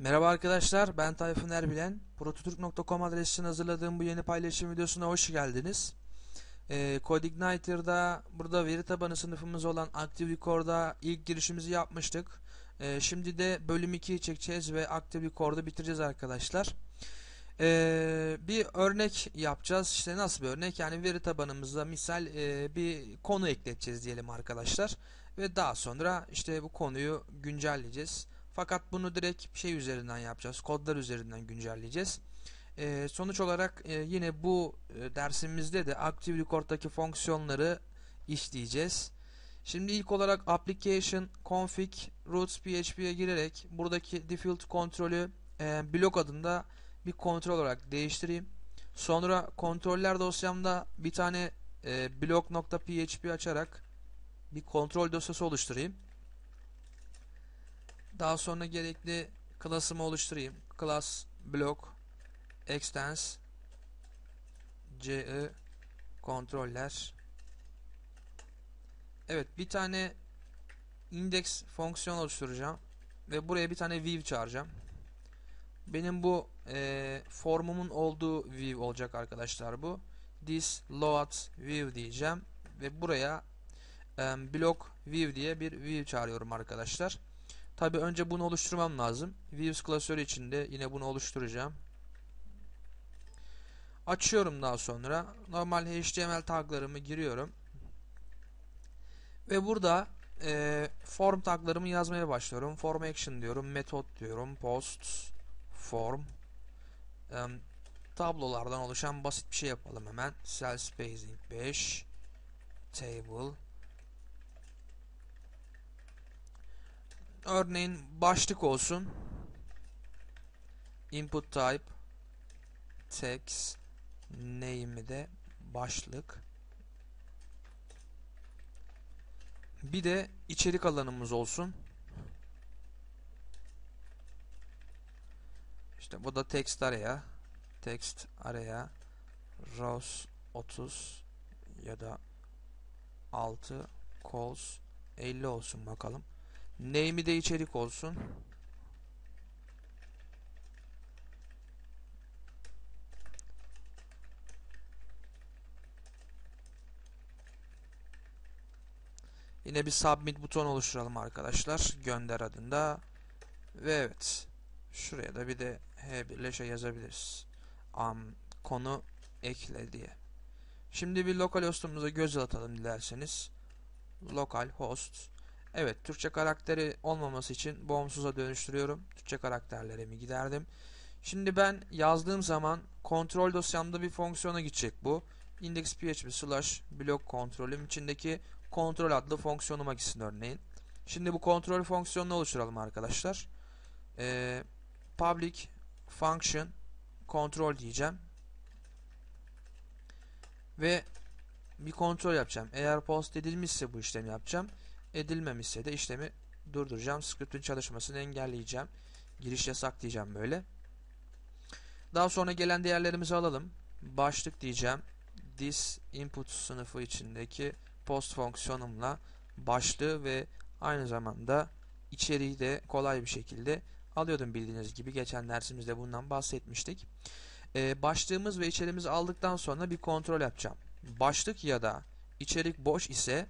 Merhaba arkadaşlar, ben Tayfun Erbilen. Prototürk.com adresinden hazırladığım bu yeni paylaşım videosuna hoş geldiniz. Ee, CodeIgniter'da burada veri tabanı sınıfımız olan Active Record'a ilk girişimizi yapmıştık. Ee, şimdi de bölüm 2'yi çekeceğiz ve Active Record'u bitireceğiz arkadaşlar. Ee, bir örnek yapacağız. İşte nasıl bir örnek? Yani veri tabanımıza misal e, bir konu ekleteceğiz diyelim arkadaşlar. Ve daha sonra işte bu konuyu güncelleyeceğiz. Fakat bunu direkt şey üzerinden yapacağız. Kodlar üzerinden güncelleyeceğiz. Ee, sonuç olarak e, yine bu e, dersimizde de Active Record'daki fonksiyonları işleyeceğiz. Şimdi ilk olarak application config roots php'ye girerek buradaki default kontrolü e, blok adında bir kontrol olarak değiştireyim. Sonra kontroller dosyamda bir tane e, blok.php açarak bir kontrol dosyası oluşturayım. Daha sonra gerekli klasımı oluşturayım. Class block extends ce kontroller Evet bir tane index fonksiyon oluşturacağım ve buraya bir tane view çağıracağım. Benim bu e, formumun olduğu view olacak arkadaşlar bu. This load view diyeceğim ve buraya e, block view diye bir view çağırıyorum arkadaşlar. Tabi önce bunu oluşturmam lazım. Views klasörü içinde yine bunu oluşturacağım. Açıyorum daha sonra. Normal HTML taglarımı giriyorum. Ve burada e, form taglarımı yazmaya başlıyorum. Form action diyorum. Method diyorum. Post form e, tablolardan oluşan basit bir şey yapalım hemen. Cell spacing 5 table Örneğin başlık olsun. Input type text name'i de başlık. Bir de içerik alanımız olsun. İşte bu da text araya. Text araya rows 30 ya da 6 calls 50 olsun bakalım. Name'i de içerik olsun. Yine bir submit buton oluşturalım arkadaşlar. Gönder adında. Ve evet. Şuraya da bir de H1 şey yazabiliriz. Um, konu ekle diye. Şimdi bir lokal hostumuza göz atalım dilerseniz. Lokal host Evet, Türkçe karakteri olmaması için bağımsıza dönüştürüyorum. Türkçe karakterlerimi giderdim. Şimdi ben yazdığım zaman kontrol dosyamda bir fonksiyona gidecek bu. index.php slash blok kontrolüm içindeki kontrol adlı fonksiyonuma gitsin örneğin. Şimdi bu kontrol fonksiyonunu oluşturalım arkadaşlar. Ee, public function kontrol diyeceğim. Ve bir kontrol yapacağım. Eğer post edilmişse bu işlemi yapacağım edilmemişse de işlemi durduracağım. Script'in çalışmasını engelleyeceğim. Giriş yasak diyeceğim böyle. Daha sonra gelen değerlerimizi alalım. Başlık diyeceğim. This input sınıfı içindeki post fonksiyonumla başlığı ve aynı zamanda içeriği de kolay bir şekilde alıyordum bildiğiniz gibi. Geçen dersimizde bundan bahsetmiştik. Ee, başlığımız ve içeriğimizi aldıktan sonra bir kontrol yapacağım. Başlık ya da içerik boş ise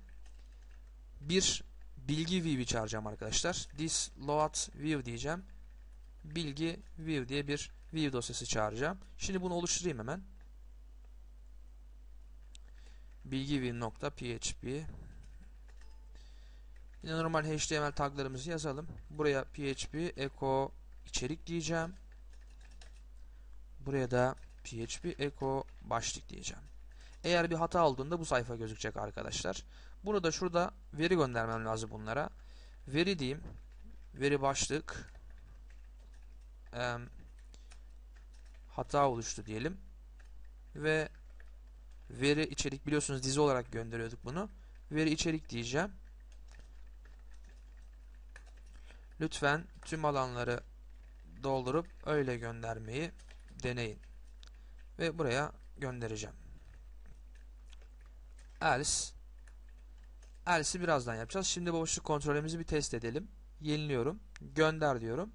bir bilgi view çağıracağım arkadaşlar. This load view diyeceğim. Bilgi view diye bir view dosyası çağıracağım. Şimdi bunu oluşturayım hemen. Bilgi view nokta php Yine normal HTML taglarımızı yazalım. Buraya php echo içerik diyeceğim. Buraya da php echo başlık diyeceğim. Eğer bir hata olduğunda bu sayfa gözükecek arkadaşlar. Burada şurada veri göndermem lazım bunlara. Veri diyeyim. Veri başlık. E, hata oluştu diyelim. Ve veri içerik biliyorsunuz dizi olarak gönderiyorduk bunu. Veri içerik diyeceğim. Lütfen tüm alanları doldurup öyle göndermeyi deneyin. Ve buraya göndereceğim. Else Else'i birazdan yapacağız. Şimdi boşluk kontrolümüzü bir test edelim. Yeniliyorum. Gönder diyorum.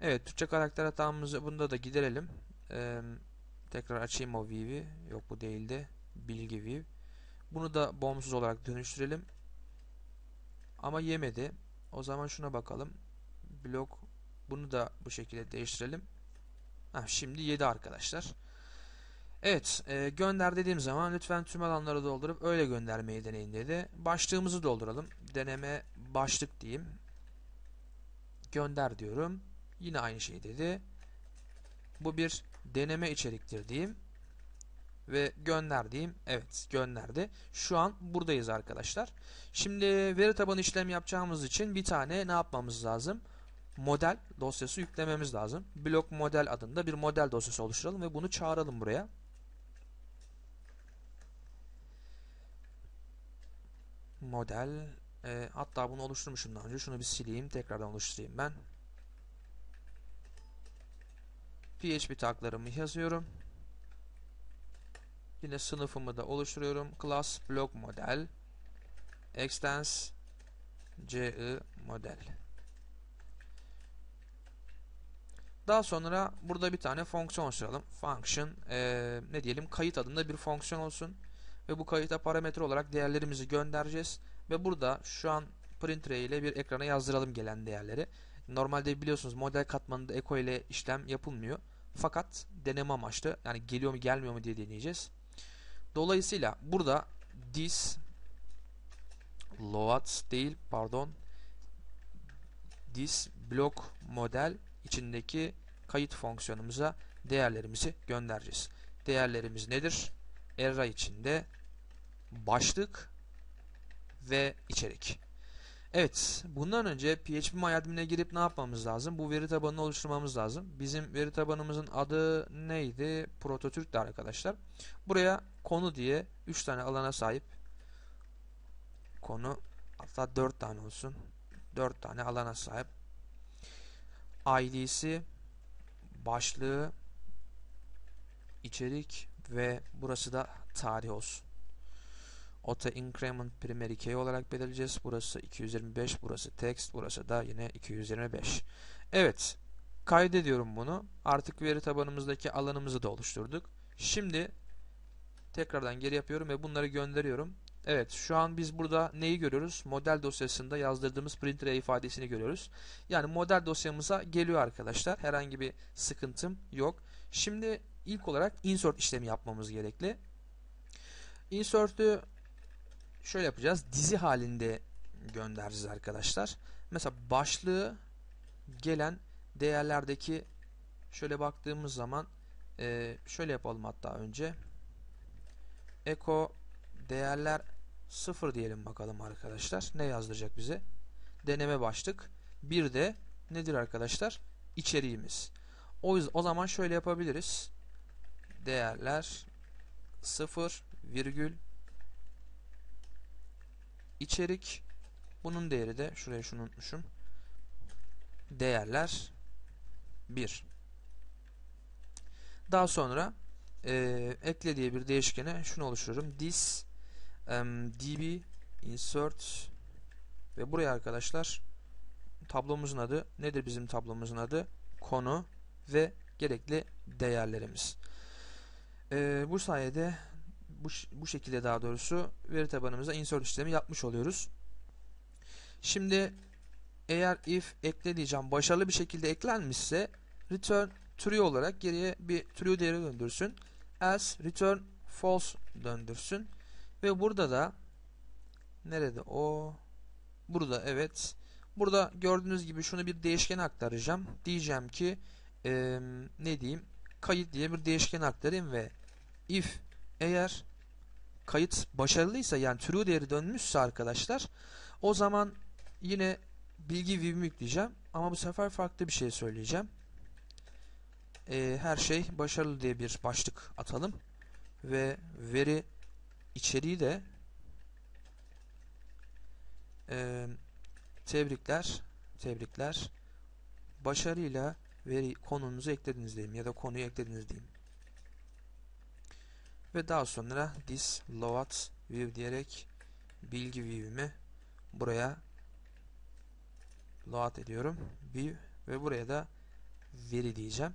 Evet Türkçe karakter hatamızı bunda da giderelim. Ee, tekrar açayım o view'i. Yok bu değildi. Bilgi view. Bunu da bağımsız olarak dönüştürelim. Ama yemedi. O zaman şuna bakalım. Blok bunu da bu şekilde değiştirelim. Heh, şimdi yedi arkadaşlar. Evet, e, gönder dediğim zaman lütfen tüm alanları doldurup öyle göndermeyi deneyin dedi. Başlığımızı dolduralım. Deneme başlık diyeyim. Gönder diyorum. Yine aynı şey dedi. Bu bir deneme içeriktir diyeyim. Ve gönder diyeyim. Evet gönderdi. Şu an buradayız arkadaşlar. Şimdi veri tabanı işlem yapacağımız için bir tane ne yapmamız lazım? Model dosyası yüklememiz lazım. Blok model adında bir model dosyası oluşturalım ve bunu çağıralım buraya. Model e, hatta bunu oluşturmuşum daha önce. Şunu bir sileyim. Tekrardan oluşturayım ben. PHP taglarımı yazıyorum. Yine sınıfımı da oluşturuyorum. Class block model extends ce model. Daha sonra burada bir tane fonksiyon oluşturalım. Function e, ne diyelim kayıt adında bir fonksiyon olsun. Ve bu kayıta parametre olarak değerlerimizi göndereceğiz. Ve burada şu an print ile bir ekrana yazdıralım gelen değerleri. Normalde biliyorsunuz model katmanında echo ile işlem yapılmıyor. Fakat deneme amaçlı yani geliyor mu gelmiyor mu diye deneyeceğiz. Dolayısıyla burada this load değil pardon this block model içindeki kayıt fonksiyonumuza değerlerimizi göndereceğiz. Değerlerimiz nedir? Array içinde başlık ve içerik. Evet, bundan önce PHP MyAdmin'e girip ne yapmamız lazım? Bu veri tabanını oluşturmamız lazım. Bizim veri tabanımızın adı neydi? Prototürk'tü arkadaşlar. Buraya konu diye 3 tane alana sahip konu hatta 4 tane olsun. 4 tane alana sahip. ID'si başlığı içerik ve burası da tarih olsun. Auto increment primary key olarak belirleyeceğiz. Burası 225, burası text, burası da yine 225. Evet, kaydediyorum bunu. Artık veri tabanımızdaki alanımızı da oluşturduk. Şimdi tekrardan geri yapıyorum ve bunları gönderiyorum. Evet, şu an biz burada neyi görüyoruz? Model dosyasında yazdırdığımız printer ifadesini görüyoruz. Yani model dosyamıza geliyor arkadaşlar. Herhangi bir sıkıntım yok. Şimdi ilk olarak insert işlemi yapmamız gerekli. Insert'ü şöyle yapacağız. Dizi halinde göndereceğiz arkadaşlar. Mesela başlığı gelen değerlerdeki şöyle baktığımız zaman e, şöyle yapalım hatta önce. Eko değerler 0 diyelim bakalım arkadaşlar. Ne yazdıracak bize? Deneme başlık. Bir de nedir arkadaşlar? İçeriğimiz. O, yüzden, o zaman şöyle yapabiliriz. Değerler 0 virgül içerik bunun değeri de şuraya şunu unutmuşum. Değerler 1. Daha sonra e, ekle diye bir değişkene şunu oluştururum. This um, db insert ve buraya arkadaşlar tablomuzun adı nedir bizim tablomuzun adı? Konu ve gerekli değerlerimiz. E, bu sayede bu, bu şekilde daha doğrusu veri tabanımıza insert işlemi yapmış oluyoruz. Şimdi eğer if ekle diyeceğim başarılı bir şekilde eklenmişse return true olarak geriye bir true değeri döndürsün. Else return false döndürsün. Ve burada da nerede o? Burada evet. Burada gördüğünüz gibi şunu bir değişken aktaracağım. Diyeceğim ki e, ne diyeyim? Kayıt diye bir değişken aktarayım ve if eğer kayıt başarılıysa yani true değeri dönmüşse arkadaşlar o zaman yine bilgi vivimi yükleyeceğim ama bu sefer farklı bir şey söyleyeceğim. Ee, her şey başarılı diye bir başlık atalım ve veri içeriği de e, tebrikler tebrikler başarıyla veri konunuzu eklediniz diyeyim ya da konuyu eklediniz diyeyim. Ve daha sonra this load view diyerek bilgi view'imi buraya load ediyorum. View ve buraya da veri diyeceğim.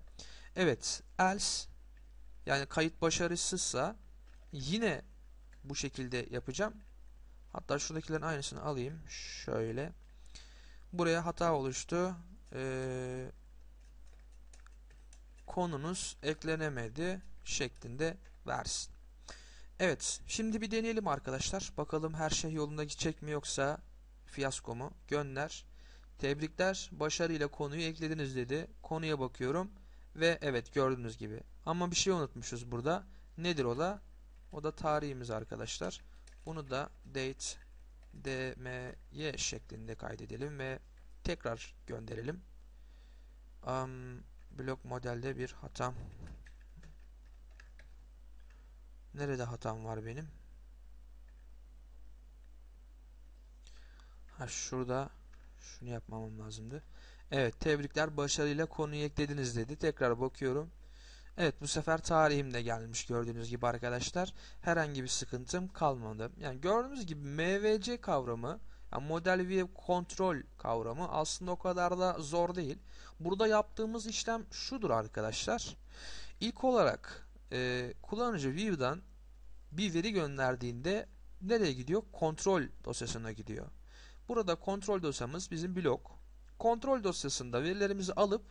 Evet, else yani kayıt başarısızsa yine bu şekilde yapacağım. Hatta şuradakilerin aynısını alayım. Şöyle. Buraya hata oluştu. Ee, konunuz eklenemedi şeklinde versin. Evet, şimdi bir deneyelim arkadaşlar. Bakalım her şey yolunda gidecek mi yoksa fiyasko mu? Gönder. Tebrikler, başarıyla konuyu eklediniz dedi. Konuya bakıyorum ve evet gördüğünüz gibi. Ama bir şey unutmuşuz burada. Nedir o da? O da tarihimiz arkadaşlar. Bunu da date dmy şeklinde kaydedelim ve tekrar gönderelim. Um, blok modelde bir hatam. Nerede hatam var benim? Ha şurada şunu yapmamam lazımdı. Evet tebrikler başarıyla konuyu eklediniz dedi. Tekrar bakıyorum. Evet bu sefer tarihim de gelmiş gördüğünüz gibi arkadaşlar. Herhangi bir sıkıntım kalmadı. Yani gördüğünüz gibi MVC kavramı yani model view kontrol kavramı aslında o kadar da zor değil. Burada yaptığımız işlem şudur arkadaşlar. İlk olarak e, kullanıcı view'dan bir veri gönderdiğinde nereye gidiyor? Kontrol dosyasına gidiyor. Burada kontrol dosyamız bizim blok. Kontrol dosyasında verilerimizi alıp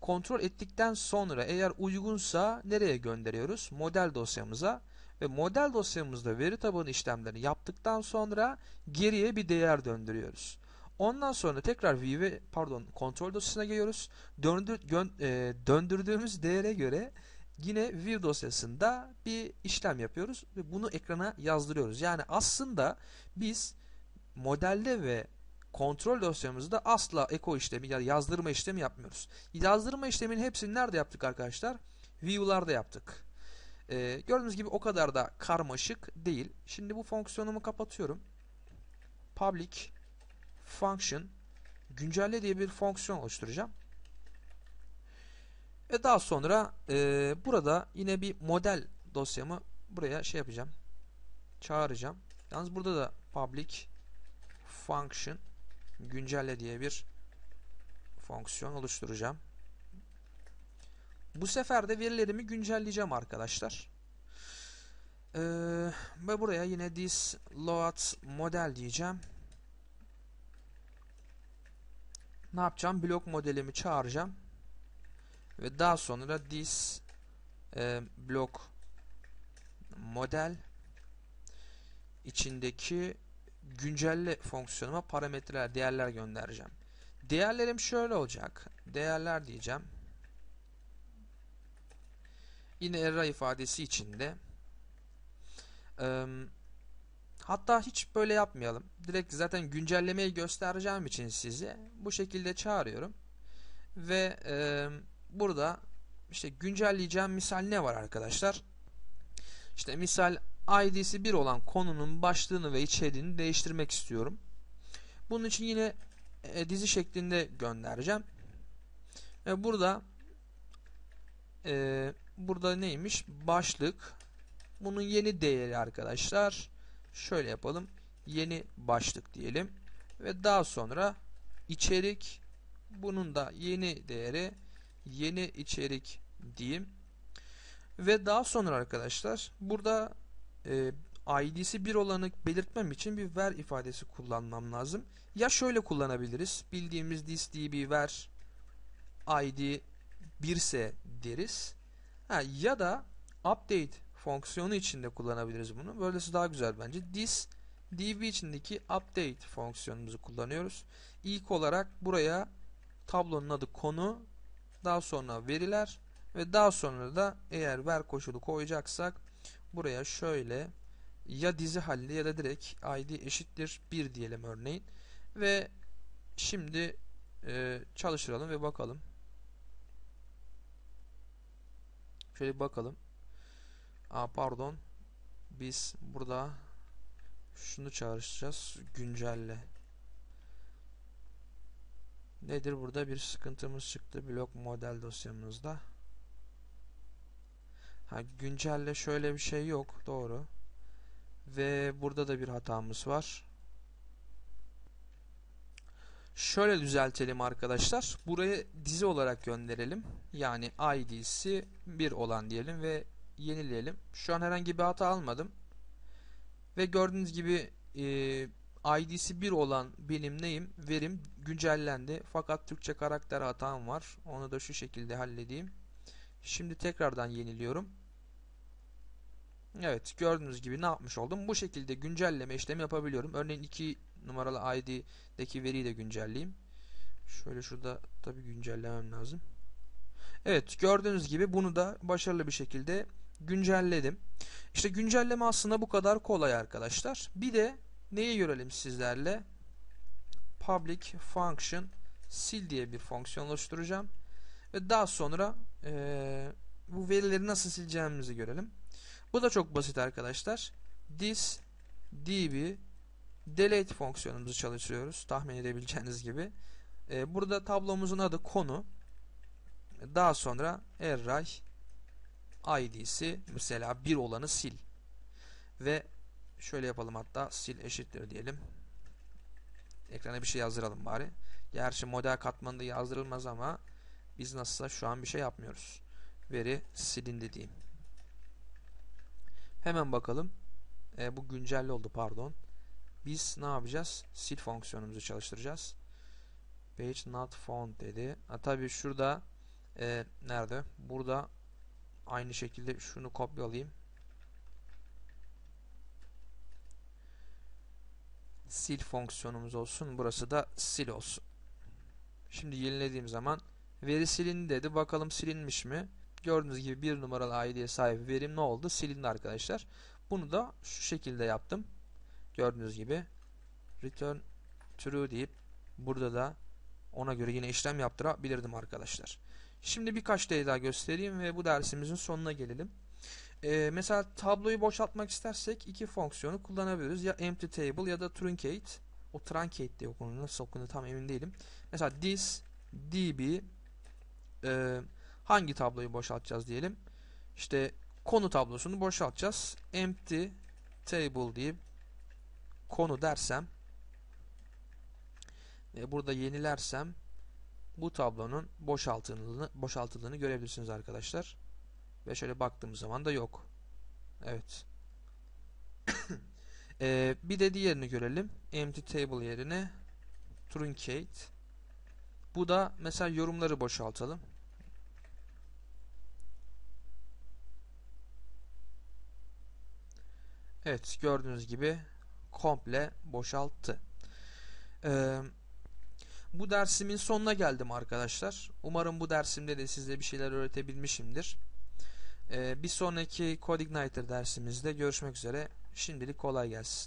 kontrol ettikten sonra eğer uygunsa nereye gönderiyoruz? Model dosyamıza ve model dosyamızda veri tabanı işlemlerini yaptıktan sonra geriye bir değer döndürüyoruz. Ondan sonra tekrar view pardon kontrol dosyasına geliyoruz. Döndür, gön, e, döndürdüğümüz değere göre yine view dosyasında bir işlem yapıyoruz ve bunu ekrana yazdırıyoruz. Yani aslında biz modelde ve kontrol dosyamızda asla eko işlemi ya yazdırma işlemi yapmıyoruz. Yazdırma işleminin hepsini nerede yaptık arkadaşlar? View'larda yaptık. Ee, gördüğünüz gibi o kadar da karmaşık değil. Şimdi bu fonksiyonumu kapatıyorum. Public function güncelle diye bir fonksiyon oluşturacağım. Ve daha sonra e, burada yine bir model dosyamı buraya şey yapacağım. Çağıracağım. Yalnız burada da public function güncelle diye bir fonksiyon oluşturacağım. Bu sefer de verilerimi güncelleyeceğim arkadaşlar. Ee, ve buraya yine this load model diyeceğim. Ne yapacağım? Blok modelimi çağıracağım. Ve daha sonra this e, blok model içindeki güncelle fonksiyonuma parametreler, değerler göndereceğim. Değerlerim şöyle olacak. Değerler diyeceğim. Yine array ifadesi içinde. Ee, hatta hiç böyle yapmayalım. Direkt zaten güncellemeyi göstereceğim için size bu şekilde çağırıyorum. Ve e, burada işte güncelleyeceğim misal ne var arkadaşlar? İşte misal ID'si 1 olan konunun başlığını ve içeriğini değiştirmek istiyorum. Bunun için yine e, dizi şeklinde göndereceğim. Ve burada e, burada neymiş? Başlık. Bunun yeni değeri arkadaşlar. Şöyle yapalım. Yeni başlık diyelim. Ve daha sonra içerik bunun da yeni değeri yeni içerik diyeyim. Ve daha sonra arkadaşlar burada e, ID'si 1 olanı belirtmem için bir ver ifadesi kullanmam lazım. Ya şöyle kullanabiliriz. Bildiğimiz this db ver id 1 ise deriz. Ha, ya da update fonksiyonu içinde kullanabiliriz bunu. Böylesi daha güzel bence. This db içindeki update fonksiyonumuzu kullanıyoruz. İlk olarak buraya tablonun adı konu, daha sonra veriler ve daha sonra da eğer ver koşulu koyacaksak buraya şöyle ya dizi halli ya da direkt id eşittir 1 diyelim örneğin. Ve şimdi e, çalıştıralım ve bakalım. Şöyle bakalım. Aa, pardon. Biz burada şunu çalışacağız güncelle nedir burada bir sıkıntımız çıktı blok model dosyamızda Ha, güncelle şöyle bir şey yok. Doğru. Ve burada da bir hatamız var. Şöyle düzeltelim arkadaşlar. Buraya dizi olarak gönderelim. Yani id'si 1 olan diyelim ve yenileyelim. Şu an herhangi bir hata almadım. Ve gördüğünüz gibi e, id'si 1 olan benim neyim? Verim güncellendi. Fakat Türkçe karakter hatam var. Onu da şu şekilde halledeyim. Şimdi tekrardan yeniliyorum. Evet gördüğünüz gibi ne yapmış oldum? Bu şekilde güncelleme işlemi yapabiliyorum. Örneğin 2 numaralı ID'deki veriyi de güncelleyeyim. Şöyle şurada tabi güncellemem lazım. Evet gördüğünüz gibi bunu da başarılı bir şekilde güncelledim. İşte güncelleme aslında bu kadar kolay arkadaşlar. Bir de neyi görelim sizlerle? Public function sil diye bir fonksiyon oluşturacağım. Ve daha sonra e, bu verileri nasıl sileceğimizi görelim. Bu da çok basit arkadaşlar. This db delete fonksiyonumuzu çalışıyoruz. Tahmin edebileceğiniz gibi. Ee, burada tablomuzun adı konu. Daha sonra array id'si mesela bir olanı sil. Ve şöyle yapalım hatta sil eşittir diyelim. Ekrana bir şey yazdıralım bari. Gerçi model katmanında yazdırılmaz ama biz nasılsa şu an bir şey yapmıyoruz. Veri silindi diyeyim. Hemen bakalım. E, bu güncelli oldu pardon. Biz ne yapacağız? Sil fonksiyonumuzu çalıştıracağız. Page not found dedi. Ha, tabii şurada e, nerede? Burada aynı şekilde şunu kopyalayayım. Sil fonksiyonumuz olsun. Burası da sil olsun. Şimdi yenilediğim zaman veri silindi dedi. Bakalım silinmiş mi? Gördüğünüz gibi bir numaralı ID'ye sahip verim ne oldu? Silindi arkadaşlar. Bunu da şu şekilde yaptım. Gördüğünüz gibi return true deyip burada da ona göre yine işlem yaptırabilirdim arkadaşlar. Şimdi birkaç detay daha göstereyim ve bu dersimizin sonuna gelelim. Ee, mesela tabloyu boşaltmak istersek iki fonksiyonu kullanabiliriz. Ya empty table ya da truncate. O truncate diye okunuyor. Nasıl okunuyor tam emin değilim. Mesela this db e, hangi tabloyu boşaltacağız diyelim. İşte konu tablosunu boşaltacağız. Empty table deyip konu dersem ve burada yenilersem bu tablonun boşaltıldığını, boşaltıldığını görebilirsiniz arkadaşlar. Ve şöyle baktığımız zaman da yok. Evet. ee, bir de diğerini görelim. Empty table yerine truncate. Bu da mesela yorumları boşaltalım. Evet gördüğünüz gibi komple boşalttı. Ee, bu dersimin sonuna geldim arkadaşlar. Umarım bu dersimde de size bir şeyler öğretebilmişimdir. Ee, bir sonraki Code Igniter dersimizde görüşmek üzere. Şimdilik kolay gelsin.